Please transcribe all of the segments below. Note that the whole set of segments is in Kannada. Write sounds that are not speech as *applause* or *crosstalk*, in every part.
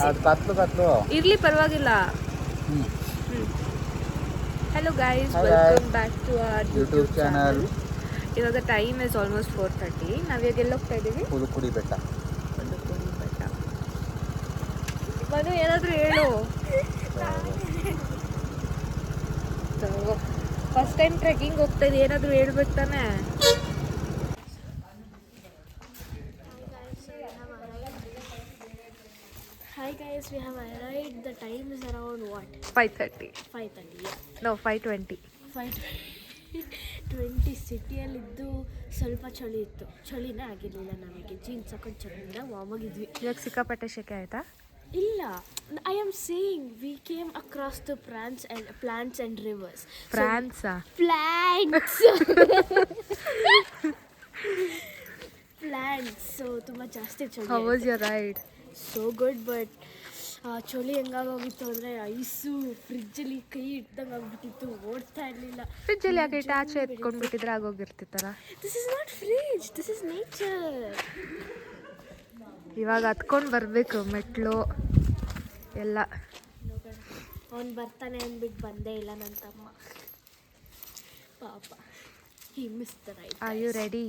ಅದು ಕತ್ಲು ಕತ್ಲು ಇರ್ಲಿ ಪರವಾಗಿಲ್ಲ. Hello guys welcome back to our YouTube channel ಇವಾಗ time is almost four thirty ನಾವು ಇವಾಗ ಎಲ್ಲಿ ಹೋಗ್ತಾ ಇದ್ದೀವಿ ಪುದುಕುಡಿ ಬೆಟ್ಟ ಬೆಟ್ಟ ಮನು ಏನಾದರೂ ಹೇಳು. ಫಸ್ಟ್ ಟೈಮ್ ಟ್ರೆಕ್ಕಿಂಗ್ ಹೋಗ್ತಾ ಇದ್ದೀವಿ ಏನಾದರೂ ಹೇಳ್ಬೇಕು ತಾನೇ? Hi we we have arrived. The time is around what? Five thirty 5:30. Yeah. Five twenty 5:20 ಸಿಟಿಯಲ್ಲಿದ್ದು ಸ್ವಲ್ಪ ಚಳಿ ಇತ್ತು. ಚಳಿನೇ ಆಗಿರಲಿಲ್ಲ ನಮಗೆ. ಜೀನ್ಸ್ ಹಾಕೊಂಡು ಚಳಿಯಿಂದ ವಾಮ್ ಆಗಿದ್ವಿ. ಇವಾಗ ಸಿಕ್ಕಾಪಟ್ಟೆ ಶೆಕೆ ಆಯಿತಾ? ಇಲ್ಲ. I am saying we came across the prance and plants and rivers ಫ್ರಾನ್ಸಾ plants plants so ತುಂಬ ಜಾಸ್ತಿ ಚಳಿ how's you your ride so good but ಚಳಿ ಹೆಂಗಾಗೋಗಿತ್ತು ಅಂದರೆ ಐಸು ಫ್ರಿಜ್ಜಲ್ಲಿ ಕೈ ಇಟ್ದಂಗೆ ಆಗ್ಬಿಟ್ಟಿತ್ತು ಓಡ್ತಾ ಇರಲಿಲ್ಲ. ಫ್ರಿಜ್ಜಲ್ಲಿ ಯಾಕೆ ಇಟ್ಟು ಆಚೆ ಎತ್ಕೊಂಡು ಬಿಟ್ಟಿದ್ರೆ ಆಗೋಗಿರ್ತಿತ್ತಲ್ಲ? This is not fridge this is nature ಇವಾಗ ಹತ್ಕೊಂಡು ಬರಬೇಕು ಮೆಟ್ಲು ಎಲ್ಲ. ಅವ್ನು ಬರ್ತಾನೆ ಅಂದ್ಬಿಟ್ಟು ಬಂದೇ ಇಲ್ಲ ನನ್ನ ತಮ್ಮ. ಪಾಪ he miss the right are you ready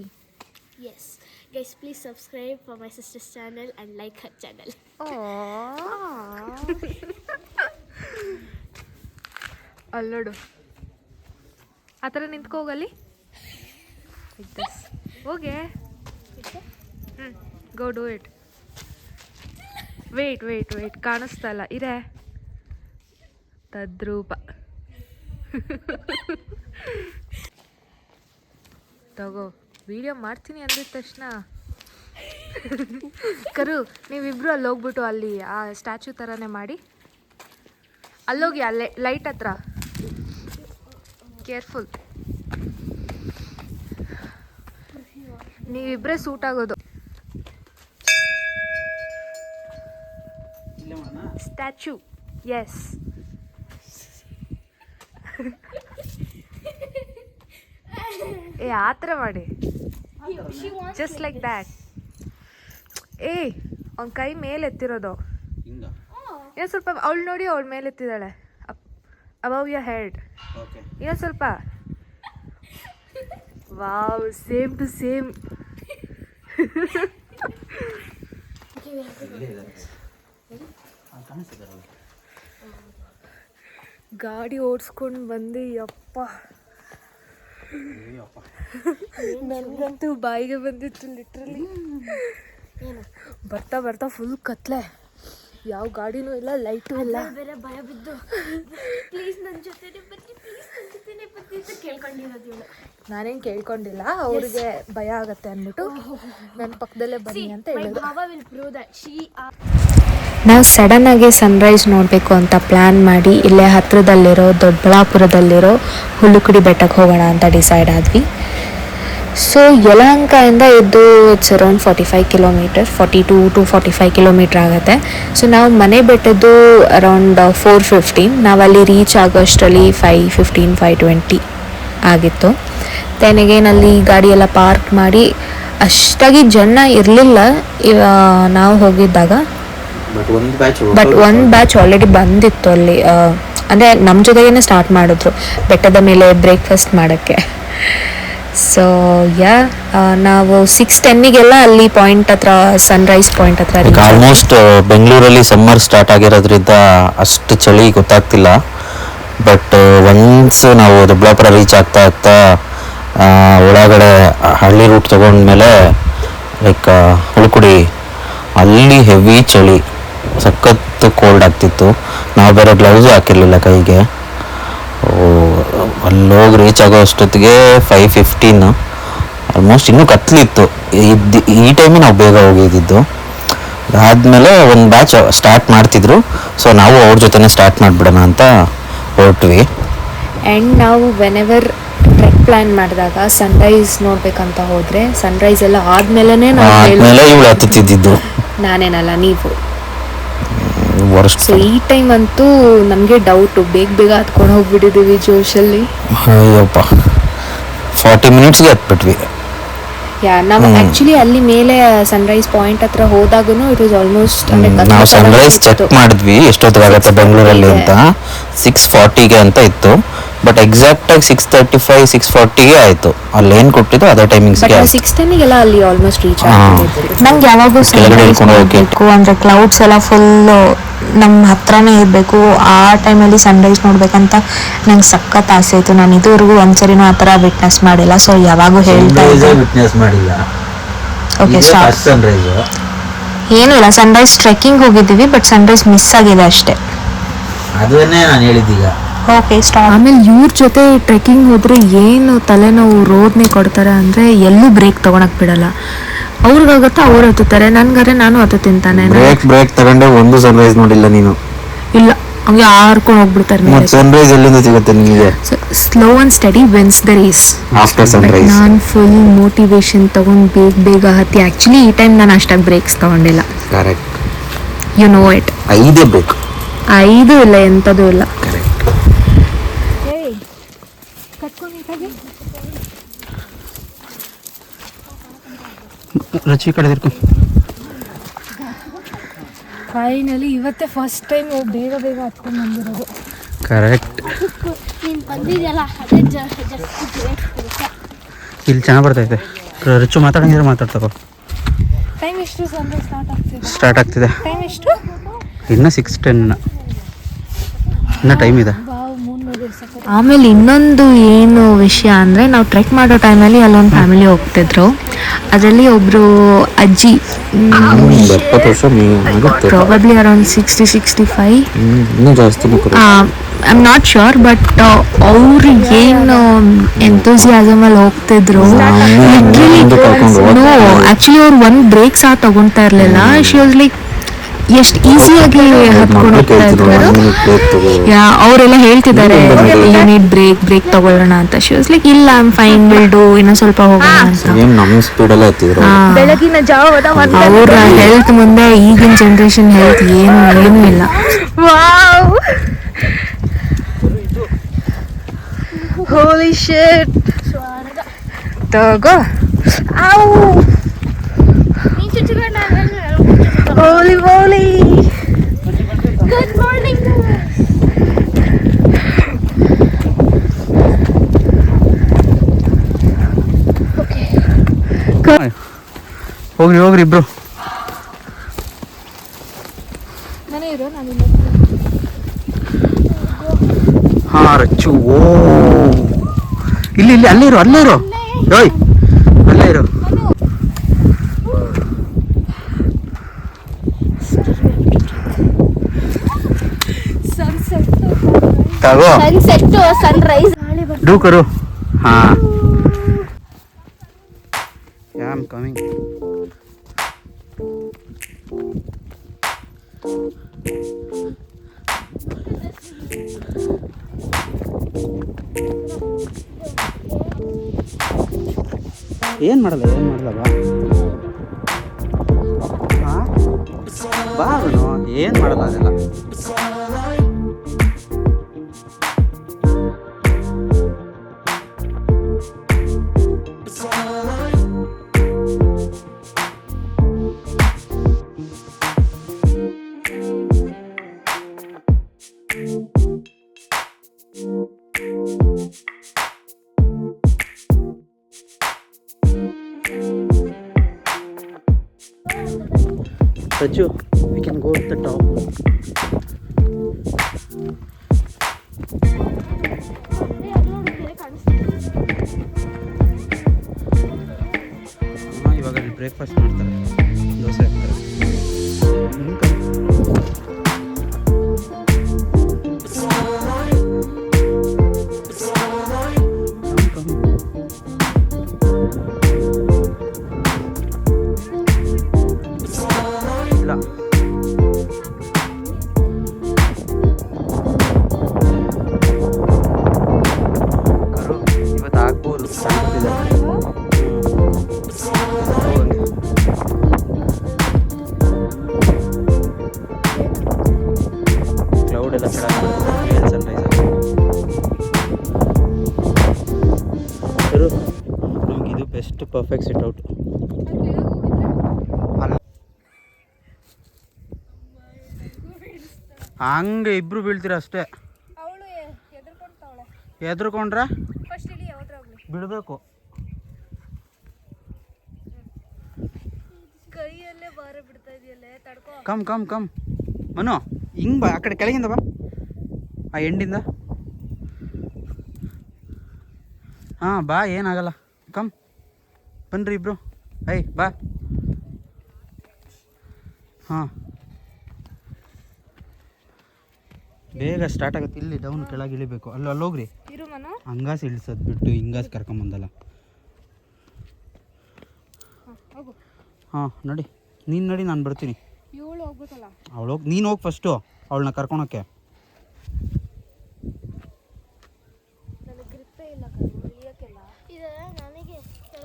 yes guys please subscribe for my sister's channel and like her channel ಅಲ್ಲೋಡು ಆ ಥರ ನಿಂತ್ಕೋಗಲ್ಲಿ? ಹೋಗೇ. ಹ್ಞೂ go do it wait wait wait ಕಾಣಿಸ್ತಲ್ಲ ಇದೆ ತದ್ರೂಪ. *laughs* ತಗೋ. ವಿಡಿಯೋ ಮಾಡ್ತೀನಿ ಅಂದಿದ ತಕ್ಷಣ. ಕರು ನೀವಿಬ್ರು ಅಲ್ಲಿ ಹೋಗ್ಬಿಟ್ಟು ಅಲ್ಲಿ ಆ ಸ್ಟ್ಯಾಚು ಥರನೇ ಮಾಡಿ. ಅಲ್ಲೋಗಿ ಅಲ್ಲೇ ಲೈಟ್ ಹತ್ರ. ಕೇರ್ಫುಲ್. ನೀವಿಬ್ಬರೇ ಸೂಟ್ ಆಗೋದು. ಸ್ಟ್ಯಾಚು. ಎಸ್ *laughs* ಏ ಆ ಥರ ಮಾಡಿ. ಜಸ್ಟ್ ಲೈಕ್ ದ್ಯಾಟ್ ಏ ಅವ್ನ ಕೈ ಮೇಲೆ ಎತ್ತಿರೋದು. ಹಿಂಗ? ಇನ್ನೊಂದು ಸ್ವಲ್ಪ ಅವಳು ನೋಡಿ ಅವಳ ಮೇಲೆ ಎತ್ತಿದ್ದಾಳೆ. ಅಬವ್ ಯರ್ ಹೆಡ್ ಇನ್ನೊಂದು ಸ್ವಲ್ಪ. ವಾವ್ ಸೇಮ್ ಟು ಸೇಮ್ ಗಾಡಿ ಓಡಿಸ್ಕೊಂಡು ಬಂದು ಯಪ್ಪ. ನನಗಂತೂ ಬಾಯಿಗೆ ಬಂದಿತ್ತು ಲಿಟ್ರಲಿ ಏನು? ಬರ್ತಾ ಬರ್ತಾ ಫುಲ್ ಕತ್ಲೆ. ಯಾವ ಗಾಡಿನೂ ಇಲ್ಲ ಲೈಟು ಇಲ್ಲ. ಬೇರೆ ಭಯ ಬಿದ್ದು. ಪ್ಲೀಸ್ ನನ್ನ ಜೊತೆನೇ ಬನ್ನಿ ಪ್ಲೀಸ್ ನನ್ನ ಜೊತೆನೇ ಬನ್ನಿ ಅಂತ ಕೇಳ್ಕೊಂಡಿರೋದು ಇವಳು. ನಾನೇನು ಕೇಳ್ಕೊಂಡಿಲ್ಲ ಅವ್ರಿಗೆ ಭಯ ಆಗತ್ತೆ ಅಂದ್ಬಿಟ್ಟು ನನ್ನ ಪಕ್ಕದಲ್ಲೇ ಬನ್ನಿ ಅಂತ ಹೇಳಿ ಹೇಳಿದ್ರು will prove that she are ನಾವು ಆಗಿ ಸನ್ರೈಸ್ ನೋಡಬೇಕು ಅಂತ ಪ್ಲ್ಯಾನ್ ಮಾಡಿ ಇಲ್ಲೇ ಹತ್ತಿರದಲ್ಲಿರೋ ದೊಡ್ಡಬಳ್ಳಾಪುರದಲ್ಲಿರೋ ಹುಲ್ಲುಕುಡಿ ಬೆಟ್ಟಕ್ಕೆ ಹೋಗೋಣ ಅಂತ ಡಿಸೈಡ್ ಆದ್ವಿ. ಸೊ ಯಲಹಂಕದಿಂದ ಇದು it's around forty five kilometre forty two two forty five kilometre ಆಗುತ್ತೆ. ಸೊ ನಾವು ಮನೆ ಬೆಟ್ಟದ್ದು ಅರೌಂಡ್ ಫೋರ್ ಫಿಫ್ಟೀನ್ ನಾವಲ್ಲಿ ರೀಚ್ ಆಗೋಷ್ಟರಲ್ಲಿ ಫೈ ಫಿಫ್ಟೀನ್ ಫೈ ಟ್ವೆಂಟಿ ಆಗಿತ್ತು. ಅಗೇನ್ ಅಲ್ಲಿ ಗಾಡಿ ಎಲ್ಲ ಪಾರ್ಕ್ ಮಾಡಿ ಅಷ್ಟಾಗಿ ಜನ ಇರಲಿಲ್ಲ. ನಾವು ಹೋಗಿದ್ದಾಗ ಬಟ್ ಒಂದು ಬ್ಯಾಚ್ ಬಟ್ ಒಂದು ಬ್ಯಾಚ್ ಆಲ್ರೆಡಿ ಬಂದಿತ್ತು ಅಲ್ಲಿ ಅಂದ್ರೆ ನಮ್ಮ ಜೊತೆಗೇನೆ ಸ್ಟಾರ್ಟ್ ಮಾಡಿದ್ರು ಬೆಟ್ಟದ ಮೇಲೆ ಬ್ರೇಕ್ಫಾಸ್ಟ್ ಮಾಡೋಕ್ಕೆ. ಸೊ ಯಾ ನಾವು ಸಿಕ್ಸ್ ಟೆನ್ನಿಗೆಲ್ಲ ಅಲ್ಲಿ ಪಾಯಿಂಟ್ ಹತ್ರ ಸನ್ರೈಸ್ ಪಾಯಿಂಟ್ ಹತ್ರ ಆಲ್ಮೋಸ್ಟ್ ಬೆಂಗಳೂರಲ್ಲಿ ಸಮ್ಮರ್ ಸ್ಟಾರ್ಟ್ ಆಗಿರೋದ್ರಿಂದ ಅಷ್ಟು ಚಳಿ ಗೊತ್ತಾಗ್ತಿಲ್ಲ. ಬಟ್ ಒನ್ಸ್ ನಾವು ದೊಡ್ಡಪುರ ರೀಚ್ ಆಗ್ತಾ ಆಗ್ತಾ ಆ, ಒಳಗಡೆ ಹಳ್ಳಿ ರೂಟ್ ತಗೊಂಡ್ಮೇಲೆ ಲೈಕ್ ಹುಳುಕುಡಿ ಅಲ್ಲಿ ಹೆವಿ ಚಳಿ. ಸಖತ್ತು ಕೋಲ್ಡ್ ಆಗ್ತಿತ್ತು. ನಾವು ಬೇರೆ ಗ್ಲೌಸ್ ಹಾಕಿರಲಿಲ್ಲ ಕೈಗೆ. ಅಲ್ಲಿ ಹೋಗಿ ರೀಚ್ ಆಗೋ ಅಷ್ಟೊತ್ತಿಗೆ ಫೈವ್ ಫಿಫ್ಟೀನ್ ಆಲ್ಮೋಸ್ಟ್ ಇನ್ನೂ ಕತ್ಲಿತ್ತು. ಇದು ಈ ಟೈಮಿಗೆ ನಾವು ಬೇಗ ಹೋಗಿದ್ದಿದ್ದು ಅದಾದಮೇಲೆ ಒಂದು ಬ್ಯಾಚ್ ಸ್ಟಾರ್ಟ್ ಮಾಡ್ತಿದ್ರು. ಸೊ ನಾವು ಅವ್ರ ಜೊತೆನೇ ಸ್ಟಾರ್ಟ್ ಮಾಡಿಬಿಡೋಣ ಅಂತ ಹೊರಟ್ವಿ. ಆ್ಯಂಡ್ ನಾವು ವೆನೆವರ್ ಟ್ರೆಕ್ ಪ್ಲ್ಯಾನ್ ಮಾಡಿದಾಗ ಸನ್ರೈಸ್ ನೋಡ್ಬೇಕಂತ ಹೋದರೆ ಸನ್ರೈಸ್ ಎಲ್ಲ ಆದಮೇಲೆ ನಾವು ಆದ್ಮೇಲೆ ಇವಳು ಹತ್ತುತ್ತಿದ್ದು ನಾನೇನಲ್ಲ ನೀವು. ವರ್ಸ್ಟ್ ಸೊ ಈ ಟೈಮ್ ಅಂತೂ ನಮಗೆ ಡೌಟು ಬೇಗ ಬೇಗ ಹತ್ಕೊಂಡು ಹೋಗ್ಬಿಟ್ಟಿದ್ದೀವಿ ಜೋಶಲ್ಲಿ. ಅಯ್ಯಪ್ಪ ಫಾರ್ಟಿ ಮಿನಿಟ್ಸ್ಗೆ ಹತ್ಬಿಟ್ವಿ ಯಾ ನಾವು ಆಕ್ಚುಲಿ ಅಲ್ಲಿ ಮೇಲೆ ಸನ್ರೈಸ್ ಪಾಯಿಂಟ್ ಹತ್ರ ಹೋದಾಗೂ ಇಟ್ ವಾಸ್ ಆಲ್ಮೋಸ್ಟ್ ನಾವು ಸನ್ರೈಸ್ ಚೆಕ್ ಮಾಡಿದ್ವಿ ಎಷ್ಟೊತ್ತಿಗಾಗತ್ತೆ ಬೆಂಗಳೂರಲ್ಲಿ ಅಂತ. ಸಿಕ್ಸ್ ಫಾರ್ಟಿಗೆ ಅಂತ ಇತ್ತು. ಬಟ್ ಎಕ್ಸಾಕ್ಟಾಗಿ ಸಿಕ್ಸ್ ತರ್ಟಿ ಫೈವ್ ಸಿಕ್ಸ್ ಫಾರ್ಟಿಗೆ ಆಯಿತು. ಅಲ್ಲಿ ಏನು ಕೊಟ್ಟಿದ್ದು ಅದೇ ಟೈಮಿಂಗ್ಸ್ ಸಿಕ್ಸ್ ಟೆನ್ಗೆಲ್ಲ ಅಲ್ಲಿ ಆಲ್ಮೋಸ್ಟ್ ರೀಚ್. ನಂಗೆ ಯಾವಾಗೂ ಕೆಳಗಡೆ ಇಳ್ಕೊಂಡು. ನೋಡಬೇಕು ಅಂದರೆ ಕ್ಲೌಡ್ಸ್ ಎಲ್ಲ ಫುಲ್ಲು ನಮ್ಮ ಹತ್ರನೇ ಇರಬೇಕು ಆ ಟೈಮಲ್ಲಿ ಸನ್ರೈಸ್ ನೋಡ್ಬೇಕಂತ ನಂಗೆ ಸಖತ್ ಆಸೆ ಇತ್ತು. ನಾನು ಇದುವರೆಗೂ ಒಂದ್ಸರಿನೂ ಆ ಥರ ವಿಟ್ನೆಸ್ ಮಾಡಿಲ್ಲ. ಸೊ ಯಾವಾಗೂ ಹೇಳ್ತಾ ಇದ್ದೆ. ವಿಟ್ನೆಸ್ ಮಾಡಿಲ್ಲ. ಓಕೆ ಸ್ಟಾಪ್ ಸನ್ರೈಸ್ ಏನೂ ಇಲ್ಲ. ಸನ್ರೈಸ್ ಟ್ರೆಕ್ಕಿಂಗ್ ಹೋಗಿದ್ದೀವಿ ಬಟ್ ಸನ್ರೈಸ್ ಮಿಸ್ ಆಗಿದೆ ಅಷ್ಟೇ. ಅದನ್ನೇ ನಾನು ಹೇಳಿದ್ದೀಗ. ಓಕೆ ಸ್ಟಾಪ್ ಆಮೇಲೆ ಇವ್ರ ಜೊತೆ ಟ್ರೆಕ್ಕಿಂಗ್ ಹೋದ್ರೆ ಏನು ತಲೆನೋವು ರೋದ್ನೆ ಕೊಡ್ತಾರೆ ಅಂದರೆ ಎಲ್ಲೂ ಬ್ರೇಕ್ ತೊಗೊಳಕ್ ಬಿಡಲ್ಲ. ಅವ್ರಿಗಾಗತ್ತೆ ಅವ್ರು ಹತ್ತುತ್ತಾರೆ? ನನ್ಗಾರೆ ನಾನು ಹತ್ತುತ್ತೀನಿ ತಿಂತಾನೆ ಬ್ರೇಕ್ ಬ್ರೇಕ್ ತಗೊಂಡೆ ಒಂದು ಸನ್ರೈಸ್ ನೋಡಿಲ್ಲ ನೀನು. ಇಲ್ಲ ಹಂಗೆ ಹಾರ್ಕೊಂಡು ಹೋಗ್ಬಿಡ್ತಾರೆ ಮೇಲೆ ಮತ್ತೆ ಸನ್ರೈಸ್ ಎಲ್ಲಿಂದ ಸಿಗುತ್ತೆ ನಿಮಗೆ? Slow and steady wins the race after sunrise ನಾನು ಫುಲ್ ಮೋಟಿವೇಶನ್ ತಗೊಂಡ್ ಬೇಗ ಬೇಗ ಹತ್ತಿ ಆ್ಯಕ್ಚುಲಿ ಈ ಟೈಮ್ ನಾನು ಅಷ್ಟಾಗಿ ಬ್ರೇಕ್ಸ್ ತಗೊಂಡಿಲ್ಲ. ಕರೆಕ್ಟ್ ಯು ನೋ ಇಟ್ ಐದೇ ಬೇಕು ಐದು ಇಲ್ಲ ಎಂಥದ್ದು ಇಲ್ಲ. ಕರೆಕ್ಟ್ ರುಚಿ ಕಡೆ ಫೈನಲಿ ಇವತ್ತೇ ಫಸ್ಟ್ ಟೈಮ್ ಬೇಗ ಬೇಗ ಹತ್ಕೊಂಡು ಬಂದಿರೋದು. ಕರೆಕ್ಟ್ ನೀನು ಬಂದಿದೆಯಲ್ಲ ಅದೇ ಜಸ್ಟ್ ಇಲ್ಲಿ ಚೆನ್ನಾಗಿ ಬರ್ತೈತೆ ರಚು ಮಾತಾಡಂಗಿದ್ರೆ ಮಾತಾಡ್ತಕೋ ಟೈಮ್ ಎಷ್ಟು ಸಂಜೆ ಸ್ಟಾರ್ಟ್ ಆಗ್ತಿದೆ? ಸ್ಟಾರ್ಟ್ ಆಗ್ತಿದೆ. ಟೈಮ್ ಎಷ್ಟು? ಇನ್ನೂ ಸಿಕ್ಸ್ ಟೆನ್ ಇನ್ನೂ. ಟೈಮ್ ಇದೆ. ಆಮೇಲೆ ಇನ್ನೊಂದು ಏನು ವಿಷಯ ಅಂದರೆ ನಾವು ಟ್ರೆಕ್ ಮಾಡೋ ಟೈಮಲ್ಲಿ ಅಲ್ಲೊಂದು ಫ್ಯಾಮಿಲಿ ಹೋಗ್ತಿದ್ರು. ಅದರಲ್ಲಿ ಒಬ್ರು ಅಜ್ಜಿ. Probably around sixty sixty five I am not sure but ಅವ್ರು ಏನು ಎಂತೂಸಿಯಾಸಮ್ ಅಲ್ಲಿ ಹೋಗ್ತಿದ್ರು ಲಿಟ್ರಲಿ ನೋ ಆಕ್ಚುಲಿ ಅವ್ರು ಒಂದು ಬ್ರೇಕ್ ಸಹ ತಗೊಂತಾ ಇರಲಿಲ್ಲ. ಶಿ ವಾಸ್ ಲೈಕ್ ಎಷ್ಟು ಈಸಿಯಾಗಿ ಯಾ ಅವರೆಲ್ಲ ಹೇಳ್ತಿದ್ದಾರೆ ಯೂನಿಟ್ ಬ್ರೇಕ್ ಬ್ರೇಕ್ ತಗೊಳ್ಳೋಣ ಅಂತ. ಶಿ ವಾಸ್ ಲೈಕ್ ಇಲ್ಲ ಐಮ್ ಫೈನ್ ವಿಲ್ ಡು ಇನ್ನೂ ಸ್ವಲ್ಪ ಹೋಗೋಣ ಅಂತ. ಬೆಳಗಿನ ಜಾವದ ಒಂದು ಅವ್ರ ಹೆಲ್ತ್ ಮುಂದೆ ಈಗಿನ ಜನರೇಷನ್ ಹೆಲ್ತ್ ಏನು ಏನೂ ಇಲ್ಲ. ವಾವ್. ಹೋಲಿ ಶಿಟ್ ತಗೋ. ಔ ನೀನು ಚುಚ್ಚಿಕೊಂಡು ಹೋಲಿ ಹೋಲಿ ಗುಡ್ ಮಾರ್ನಿಂಗ್ ಹೋಗ್ರಿ ಹೋಗ್ರಿ ಇಬ್ರು. ಹಾ ರಚ್ಚು ಓ. ಇಲ್ಲಿ ಇಲ್ಲಿ ಅಲ್ಲಿರು ಅಲ್ಲಿರು ಅಲ್ಲೇ ಇರು. ಓಯ್. ಸನ್ಸೆಟ್ ಸನ್ರೈಸ್ ಡೂ ಕರು ಹಾ ಆಮ್ ಕಮಿಂಗ್ ಏನು ಮಾಡಲ್ಲ ಏನು ಮಾಡಲ್ಲ ಬಾ? ಬಾ ಏನು ಮಾಡಲ್ಲ ಅದೆಲ್ಲ Raju, we can go to the top. ಹಾ, ಇವಾಗ ಅಲ್ಲಿ ಬ್ರೇಕ್ಫಾಸ್ಟ್ ಮಾಡ್ತಾರೆ ದೋಸೆ ಹಾಕ್ತಾರೆ ಆಗ್ಬೋದು ಸಾಧ್ಯತೆ ಕ್ಲೌಡ್ ಎಲ್ಲ ಚೆನ್ನಾಗಿ ಸನ್ರೈಸ್ ಆಗಿದೆ? ಇದು ಬೆಸ್ಟ್ ಪರ್ಫೆಕ್ಟ್ ಸಿಟ್ ಔಟ್ ಹಂಗೆ ಇಬ್ರು ಬೀಳ್ತೀರ ಅಷ್ಟೇ. ಹೆದರ್ಕೊಂಡ್ರೆ ಬಿಡಬೇಕು. ಕೈಯಲ್ಲೇ ಭಾರ ಬಿಡ್ತಾ ಇದೆಯಲ್ಲೇ ತಡ್ಕೋ. Come come come. ಮನು ಹಿಂಗೆ ಬಾ ಆ ಕಡೆ ಕೆಳಗಿಂದ ಬಾ. ಆ ಎಂಡಿಂದ. ಹಾಂ ಬಾ ಏನಾಗಲ್ಲ. ಕಮ್. ಬನ್ರಿ ಇಬ್ರು. ಐ ಬಾ. ಹಾಂ. ಬೇಗ ಸ್ಟಾರ್ಟ್ ಆಗುತ್ತೆ. ಇಲ್ಲಿ ಡೌನ್ ಕೆಳಗೆ ಇಳಿಬೇಕು. ಅಲ್ಲಿ ಅಲ್ಲೋಗ್ರಿ. ಹಂಗಾಸ್ ಇಳಿಸೋದು ಬಿಟ್ಟು ಹಿಂಗಾಸ್ ಕರ್ಕೊಂಬಂದಲ್ಲ ಹೋಗು. ಹಾಂ ನಡಿ. ನೀನು ನಡಿ ನಾನು ಬರ್ತೀನಿ. ಅವಳು ಹೋಗಿ ನೀನು ಹೋಗಿ ಫಸ್ಟು ಅವಳನ್ನ ಕರ್ಕೊಳಕ್ಕೆ.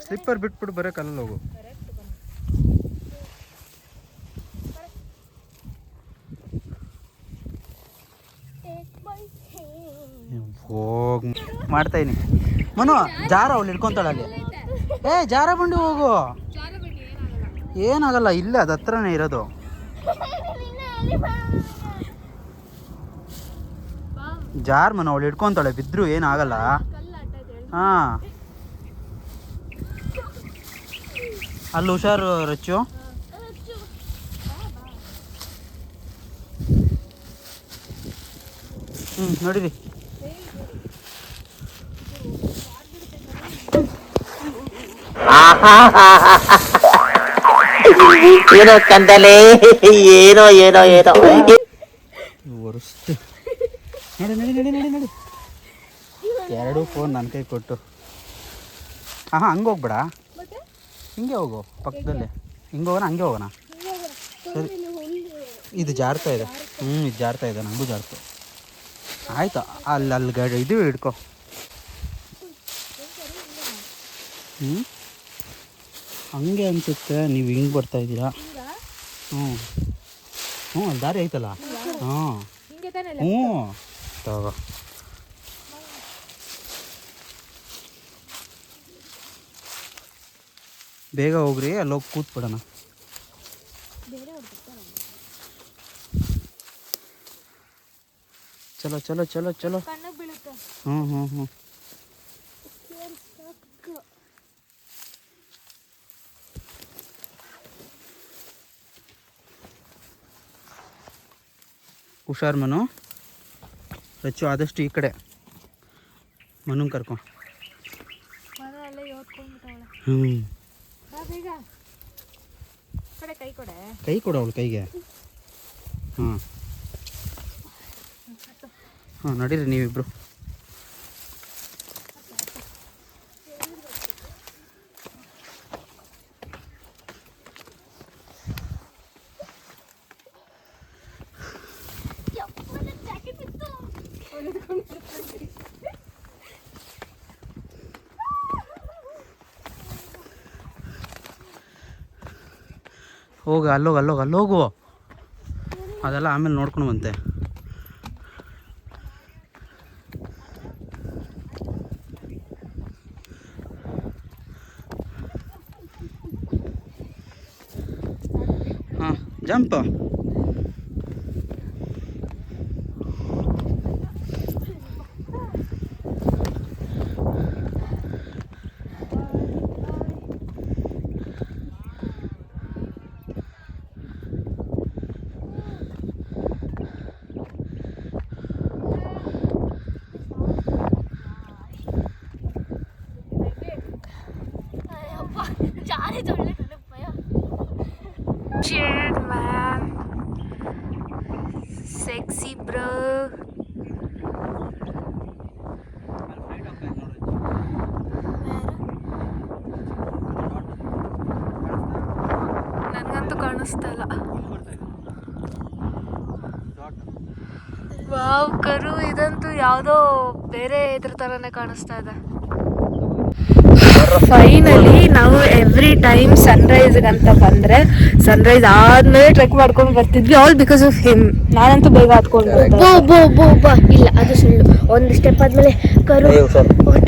ಸ್ಲಿಪ್ಪರ್ ಬಿಟ್ಬಿಟ್ಟು ಬರೋಕ್ಕಲ್ಲ ಹೋಗು ಕರೆಕ್ಟ್ ಬನ್ನಿ ಟೇಕ್ ಮೈ ಹ್ಯಾಂಡ್ ಹೋಗ್ ಮಾಡ್ತಾ ಇದೀನಿ. ಮನು, ಜಾರ ಅವ್ಳು ಹಿಡ್ಕೊಂತಾಳೆ ಅಲ್ಲಿ. ಏ, ಜಾರ ಬಂಡಿ ಹೋಗು. ಏನಾಗಲ್ಲ, ಇಲ್ಲ ಅದು ಹತ್ರನೇ ಇರೋದು. ಜಾರ್ ಮನು, ಅವಳು ಹಿಡ್ಕೊಂತಾಳೆ, ಬಿದ್ರು ಏನಾಗಲ್ಲ. ಹಾಂ. ಅಲ್ಲಿ, ಹುಷಾರು ರಚ್ಚು. ಹ್ಞೂ ನೋಡಿರಿ ಏನೋ ಕಂದಲೆ ಏನೋ ಏನೋ ಏನೋ. ಎರಡು ನಡಿ ನಡಿ ನಡಿ ನಡಿ ನಡಿ. ಎರಡೂ ಫೋನ್ ನನ್ನ ಕೈ ಕೊಟ್ಟು. ಹಾಂ ಹಾಂ ಹಂಗೆ ಹೋಗ್ಬೇಡ. ಹಿಂಗೆ ಹೋಗು ಪಕ್ಕದಲ್ಲೇ. ಹಿಂಗೆ ಹೋಗೋಣ ಹಂಗೆ ಹೋಗೋಣ. ಸರಿ. ಇದು ಜಾರ್ತಾ ಇದೆ. ಹ್ಞೂ ಇದು ಜಾರ್ತಾ ಇದೆ ನನಗೂ ಜಾರ್ತು. ಆಯಿತು ಅಲ್ಲಿ ಅಲ್ಲಿ ಗಾಡಿ ಇದು ಹಿಡ್ಕೊ ಹ್ಞೂ ಹಂಗೆ ಅನ್ಸುತ್ತೆ. ನೀವು ಹಿಂಗೆ ಬರ್ತಾ ಇದ್ದೀರಾ? ಹ್ಞೂ. ಹ್ಞೂ ಅಲ್ಲಿ ದಾರಿ ಐತಲ್ಲ? ಹಾಂ ಹ್ಞೂ. ತಗೋ. ಬೇಗ ಹೋಗ್ರಿ ಅಲ್ಲೋಗಿ ಹೋಗಿ ಕೂತ್ಬಿಡೋಣ ಚಲೋ ಚಲೋ ಚಲೋ ಚಲೋ. ಹ್ಞೂ ಹ್ಞೂ ಹ್ಞೂ. ಹುಷಾರ್ ಮನು. ರಚ್ಚು ಆದಷ್ಟು ಈ ಕಡೆ ಮನು ಕರ್ಕೊ ಹ್ಞೂ ಕೈ ಕೊಡು. ಅವಳು ಕೈಗೆ. ಹಾಂ ಹಾಂ ನಡೀರಿ ನೀವಿಬ್ರು. ಹೋಗು ಅಲ್ಲೋಗ ಅಲ್ಲೋಗ ಅಲ್ಲೋಗು. ಅದೆಲ್ಲ ಆಮೇಲೆ ನೋಡ್ಕೊಂಡು ಬಂತೆ ಹಾಂ ಜಂಪ್. ನನಗಂತೂ ಕಾಣಿಸ್ತಾ ಇಲ್ಲ. ವಾವ್ ಕರು ಇದಂತೂ ಯಾವುದೋ ಬೇರೆ ಇದ್ರ ಥರನೇ ಕಾಣಿಸ್ತಾ ಇದೆ. ಫೈನಲಿ ನಾವು ಎವ್ರಿ ಟೈಮ್ ಸನ್ರೈಸ್ಗೆ ಅಂತ ಬಂದ್ರೆ ಸನ್ರೈಸ್ ಆದ್ಮೇಲೆ ಟ್ರೆಕ್ ಮಾಡ್ಕೊಂಡು ಬರ್ತಿದ್ವಿ ಆಲ್ ಬಿಕಾಸ್ ಆಫ್ ಹಿಮ್ ನಾನಂತೂ ಬೇಗ ಹತ್ಕೊಂಡು ಬೋ ಬೋ ಬೋ ಬೋ. ಇಲ್ಲ ಅದು ಸುಳ್ಳು. ಒಂದು ಸ್ಟೆಪ್ ಆದ್ಮೇಲೆ ಕರು.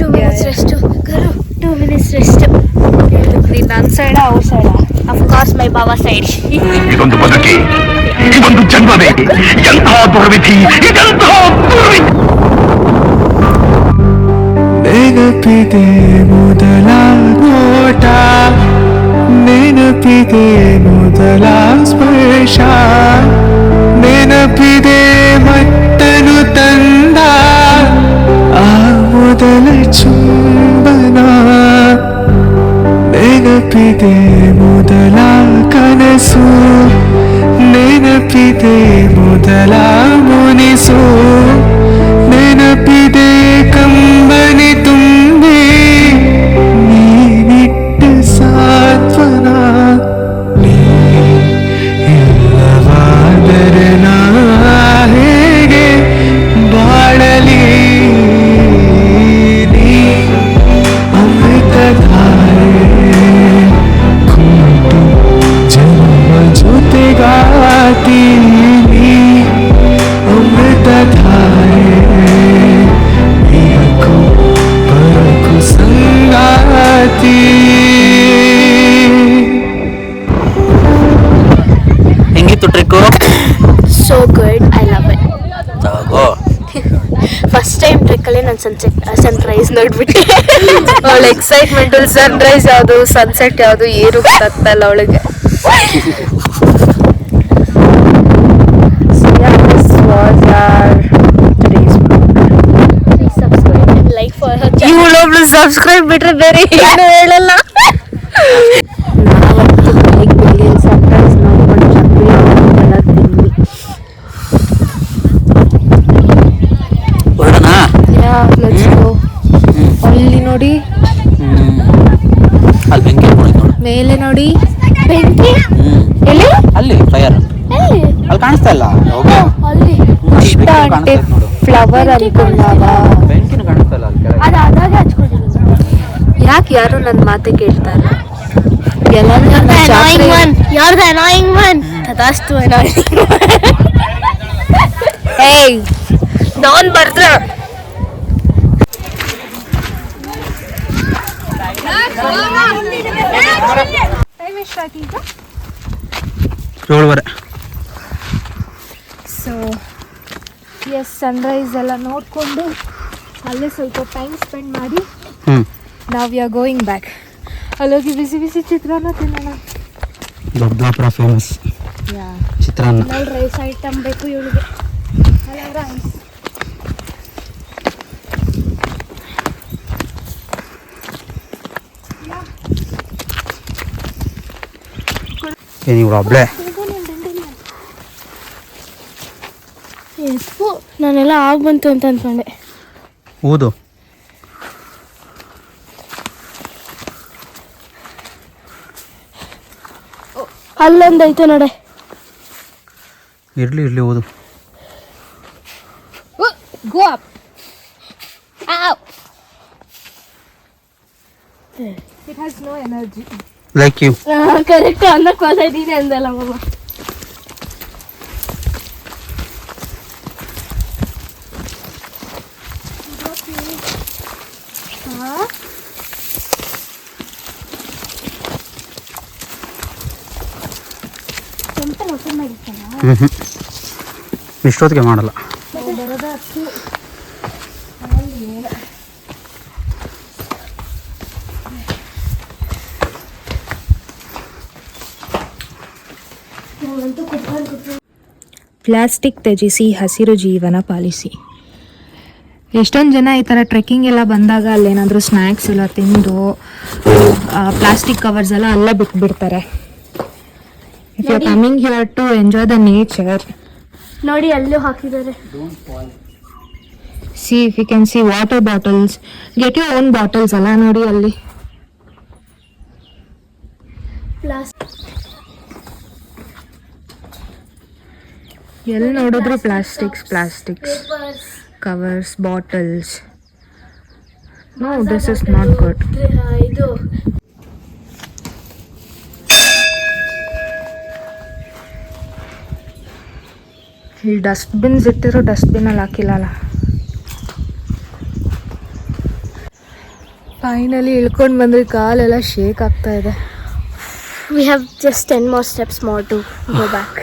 ಟೂ ಮಿನಿಟ್ಸ್ ರೆಸ್ಟು ಕರು ಟೂ ಮಿನಿಟ್ಸ್ ರೆಸ್ಟ್ ನೀನು ನನ್ನ ಸೈಡ ಅವ್ರ ಸೈಡ ಅಫ್ಕೋರ್ಸ್ ಮೈ ಬಾಬಾ ಸೈಡ್ ಇದೊಂದು ಬದುಕಿ ಇದೊಂದು ಜನ್ಮವೇ ಎಂತಹ ದುರ್ವಿಧಿ ಇದೆಂತಹ ದುರ್ವಿಧಿ ನೆನಪಿದೆ ಮೊದಲ ನೋಟ ನೆನಪಿದೆ ಮೊದಲ ಸ್ಪರ್ಶ ನೋಡ್ಬಿಟ್ಟೆ. ಅವಳ ಎಕ್ಸೈಟ್ಮೆಂಟ್ ಸನ್ರೈಸ್ ಯಾವುದು ಸನ್ಸೆಟ್ ಯಾವುದು ಏನು ಗೊತ್ತಾಗ್ತಾ ಇಲ್ಲ ಅವಳಿಗೆ. ಇವಳೊಬ್ಳು ಸಬ್ಸ್ಕ್ರೈಬ್ ಬಿಟ್ರೆ ಬೇರೆ ಏನು ಹೇಳಲ್ಲ ನಾವಂತೂ ಬೆಳಿಗ್ಗೆ ಬೆಳಿಗ್ಗೆ ಸನ್ರೈಸ್ ನೋಡ್ಕೊಂಡು ಚಪ್ಪಲಿ ಎಲ್ಲ ತಿಂದ್ವಿ ಹೊರಡೋಣ ಅಲ್ಲಿ ನೋಡಿ ಅಲ್ಲಿ ಬೆಂಕಿ ಹಾಕ್ಕೊಂಡಿದ್ದು ನೋಡು ಮೇಲೆ ನೋಡಿ ಬೆಂಕಿ ಹ್ಮ್ ಎಲ್ಲಿ ಅಲ್ಲಿ ಫೈರ್ ಎಲ್ಲಿ ಅಲ್ಲಿ ಕಾಣಿಸ್ತಾ ಇಲ್ಲ. ಅಲ್ಲಿ ಅಂತೆ ಫ್ಲವರ್ ಅನ್ಕೊಂಡಾಗ ಬೆಂಕಿನೂ ಕಾಣಿಸ್ತಾ ಇಲ್ಲ ಅಲ್ಲಿ ಕೆಳಗೆ. ಅದು ಆದಾಗ ಹಚ್ಕೊಂಡಿದ್ದೀನಿ ಯಾಕೆ ಯಾರು ನನ್ನ ಮಾತೆ ಕೇಳ್ತಾರೆ? ಎಲ್ಲರೂ annoying one. You're the annoying one. annoying ಏಯ್ ನಾನ್ ಈಗ? ಏಳುವರೆ. ಸೊ ಎಸ್ ಸನ್ರೈಸ್ ಎಲ್ಲ ನೋಡಿಕೊಂಡು ಅಲ್ಲೇ ಸ್ವಲ್ಪ ಟೈಮ್ ಸ್ಪೆಂಡ್ ಮಾಡಿ ನಾವು ಆರ್ ಗೋಯಿಂಗ್ ಬ್ಯಾಕ್ ಅಲ್ಲೋಗಿ ಬಿಸಿ ಬಿಸಿ ಚಿತ್ರಾನ್ನ ತಿನ್ನೋಣ. ದೊಡ್ಡಬಳ್ಳಾಪುರ ಫೇಮಸ್ ಚಿತ್ರಾನ್ನ. ರೈಸ್ ಐಟಮ್ ಬೇಕು ಇವಳಿಗೆ. ಒಬ್ಳೆ? ಎಪ್ಪು ನಾನೆಲ್ಲ ಆಗ ಬಂತು ಅಂತ ಅನ್ಕೊಂಡೆ. ಓದು ಅಲ್ಲೊಂದು ಐತೆ ನೋಡೆ. ಇರ್ಲಿ ಇರ್ಲಿ ಓದು. Go up it has no energy like you correct ಅನ್ನಕ್ಕೆ ಇದ್ದೀನಿ ಅಂದಲ್ಲ ಮಮ್ಮ ಇಷ್ಟೊತ್ತಿಗೆ ಮಾಡಲ್ಲ. ಪ್ಲಾಸ್ಟಿಕ್ ತ್ಯಜಿಸಿ ಹಸಿರು ಜೀವನ ಪಾಲಿಸಿ. ಎಷ್ಟೊಂದು ಜನ ಈ ಥರ ಟ್ರೆಕ್ಕಿಂಗ್ ಎಲ್ಲ ಬಂದಾಗ ಅಲ್ಲೇನಾದರೂ ಸ್ನ್ಯಾಕ್ಸ್ ಎಲ್ಲ ತಿಂದು ಪ್ಲಾಸ್ಟಿಕ್ ಕವರ್ಸ್ ಎಲ್ಲ ಅಲ್ಲೇ ಬಿಟ್ಬಿಡ್ತಾರೆ. If you coming here to enjoy the nature ನೋಡಿ ಅಲ್ಲೂ ಹಾಕಿದ್ದಾರೆ. See if you can see water bottles get you own bottles ಅಲ್ಲ ನೋಡಿ ಅಲ್ಲಿ. ಎಲ್ಲಿ ನೋಡಿದ್ರು plastics plastics covers bottles no this is not good ಇದು ಇಲ್ಲಿ ಡಸ್ಟ್ಬಿನ್ಸ್ ಇಟ್ಟಿರೋ ಡಸ್ಟ್ಬಿನಲ್ಲಿ ಹಾಕಿಲ್ಲಲ್ಲ. ಫೈನಲಿ ಇಳ್ಕೊಂಡು ಬಂದ್ರೆ ಕಾಲೆಲ್ಲ ಶೇಕ್ ಆಗ್ತಾ ಇದೆ. We have just ten more steps more to go back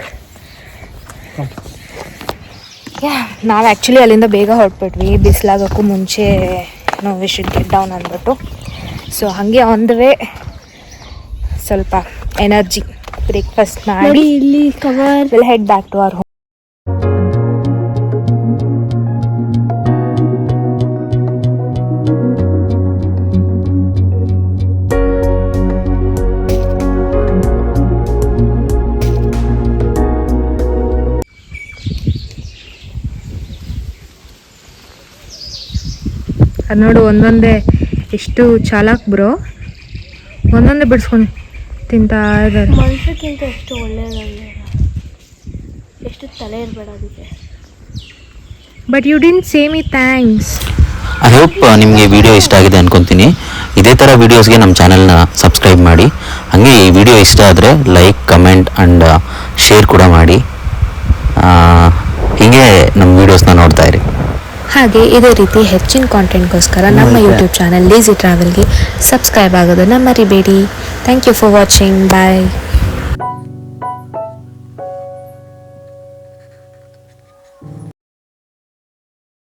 ನಾವು ಆ್ಯಕ್ಚುಲಿ ಅಲ್ಲಿಂದ ಬೇಗ ಹೊರಟ್ಬಿಟ್ವಿ. ಬಿಸಿಲಾಗೋಕ್ಕೂ ಮುಂಚೆ ನಾವು ವಿ ಶುಡ್ ಗೆಟ್ ಡೌನ್ ಅಂದ್ಬಿಟ್ಟು. ಸೊ ಹಾಗೆ ಆನ್ ದ ವೇ ಸ್ವಲ್ಪ ಎನರ್ಜಿ ಬ್ರೇಕ್ಫಾಸ್ಟ್ ಮಾಡಿ ಇಲ್ಲಿ cover will head back to our home ಅದು ನೋಡು ಒಂದೊಂದೇ ಎಷ್ಟು ಚಾಲಾಕ್ ಬ್ರೋ? ಒಂದೊಂದೇ ಬಿಡಿಸ್ಕೊಂಡು ತಿಂತಾ ಇದ್ದಾರೆ. ಮನುಷ್ಯಕ್ಕಿಂತ ಎಷ್ಟು ಒಳ್ಳೆಯದಲ್ಲ ಎಷ್ಟು ತಲೆ ಇರಬೇಡ ಅದಕ್ಕೆ. But you didn't say me thanks I hope ನಿಮಗೆ ವಿಡಿಯೋ ಇಷ್ಟ ಆಗಿದೆ ಅನ್ಕೊತೀನಿ. ಇದೇ ಥರ ವೀಡಿಯೋಸ್ಗೆ ನಮ್ಮ ಚಾನಲ್ನ ಸಬ್ಸ್ಕ್ರೈಬ್ ಮಾಡಿ. ಹಾಗೆ ಈ ವಿಡಿಯೋ ಇಷ್ಟ ಆದರೆ ಲೈಕ್ ಕಮೆಂಟ್ ಆ್ಯಂಡ್ ಶೇರ್ ಕೂಡ ಮಾಡಿ. ಹೀಗೆ ನಮ್ಮ ವೀಡಿಯೋಸ್ನ ನೋಡ್ತಾ ಇರಿ. ಹಾಗೆ ಇದೇ ರೀತಿ ಹೆಚ್ಚಿನ ಕಾಂಟೆಂಟ್ಗೋಸ್ಕರ ನಮ್ಮ ಯೂಟ್ಯೂಬ್ ಚಾನಲ್ ಲೇಸಿ ಟ್ರಾವೆಲ್ಗೆ ಸಬ್ಸ್ಕ್ರೈಬ್ ಆಗೋದನ್ನು ಮರಿಬೇಡಿ. Thank you for watching bye